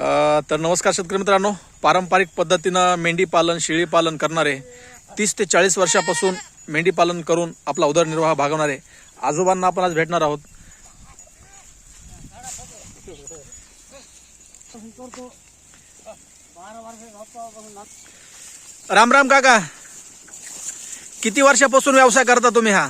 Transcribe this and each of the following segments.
तर नमस्कार शेतकरी मित्रांनो. पारंपरिक पद्धतीनं मेंढी पालन शेळी पालन करणारे तीस ते चाळीस वर्षापासून मेंढी पालन करून आपला उदरनिर्वाह भागवणारे आजोबांना आपण आज भेटणार आहोत. राम राम काका. किती वर्षापासून व्यवसाय करता तुम्ही हा?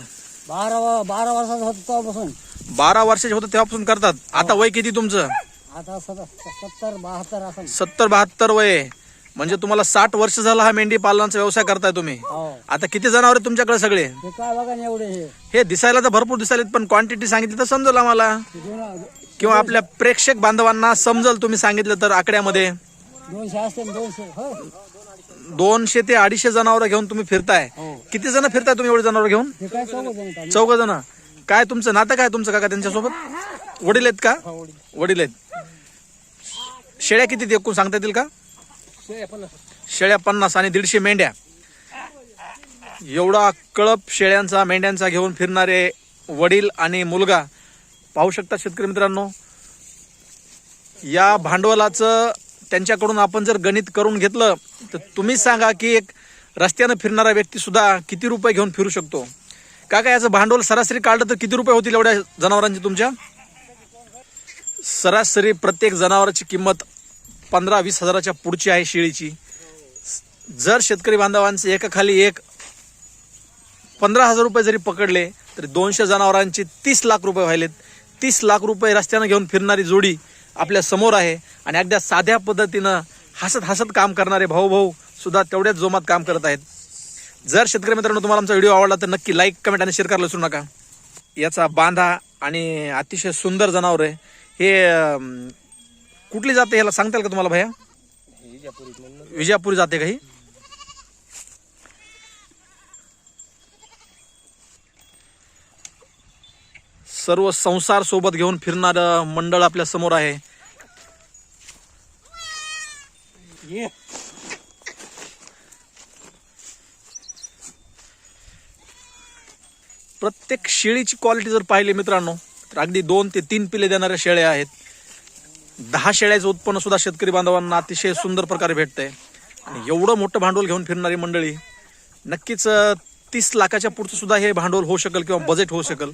बारा बारा वर्षाचा होतो तेव्हापासून. बारा वर्षाचे होतं तेव्हापासून करतात. आता वय किती तुमचं? आता सत- सत्तर बहात्तर असं. सत्तर बहात्तर वय. आहे. म्हणजे तुम्हाला साठ वर्ष झाला हा मेंढी पालनाचा व्यवसाय करताय तुम्ही. हो. आता किती जनावर आहेत तुमच्याकडे सगळे? हे काय बघा ना एवढे हे. हे दिसायला तर भरपूर दिसायले पण क्वांटिटी सांगितली तर समजेल आम्हाला. दोन किंवा आपल्या प्रेक्षक बांधवांना समजेल तुम्ही सांगितलं तर आकड्यामध्ये. दोनशे असते ना दोनशे हो. दोनशे ते अडीचशे जनावर घेऊन तुम्ही फिरताय. हो. किती जण फिरताय तुम्ही एवढे जनावर घेऊन? हे काय चौघ जण आहेत चौघ जण. काय तुमचं नातं काय तुमचं काका त्यांच्यासोबत? वडील आहेत का. वडील. आहेत. शेळ्या किती एकूण सांगता येतील का? शेळ्या पन्नास. आणि दीडशे मेंढ्या. एवढा कळप शेळ्यांचा मेंढ्यांचा घेऊन फिरणारे वडील आणि मुलगा पाहू शकता शेतकरी मित्रांनो या भांडवलाचं त्यांच्याकडून आपण जर गणित करून घेतलं तर तुम्हीच सांगा की एक रस्त्यानं फिरणारा व्यक्ती सुद्धा किती रुपये घेऊन फिरू शकतो? का काय याचं भांडवल सरासरी काढलं तर किती रुपये होतील एवढ्या जनावरांची तुमच्या? सरासरी प्रत्येक जनावराची किंमत पंधरा वीस हजाराच्या पुढची आहे शेळीची. जर शेतकरी बांधवांचे एकाखाली एक पंधरा हजार रुपये जरी पकडले तरी दोनशे जनावरांचे तीस लाख रुपये व्हायलेत. तीस लाख रुपये रस्त्यानं घेऊन फिरणारी जोडी आपल्यासमोर आहे आणि अगदी साध्या पद्धतीनं हसत हसत काम करणारे भाऊ भाऊ सुद्धा तेवढ्याच जोमात काम करत आहेत. जर शेतकरी मित्रांनो तुम्हाला आमचा व्हिडिओ आवडला तर नक्की लाईक कमेंट आणि शेअर करायला विसरू नका. याचा बांधा आणि अतिशय सुंदर जनावर आहे. हे अं, कुठली जाते ह्याला सांगता येईल का तुम्हाला भैया? विजापुरी जाते का ही? सर्व संसार सोबत घेऊन फिरणार मंडळ आपल्यासमोर आहे. ये. प्रत्येक शेळीची क्वालिटी जर पाहिली मित्रांनो तर अगदी दोन ते तीन पिले देणाऱ्या शेळ्या आहेत. दहा शेळ्याचं उत्पन्न सुद्धा शेतकरी बांधवांना अतिशय सुंदर प्रकारे भेटतंय. आणि एवढं मोठं भांडवल घेऊन फिरणारी मंडळी नक्कीच तीस लाखाच्या पुढचं सुद्धा हे भांडवल होऊ शकेल किंवा बजेट होऊ शकेल.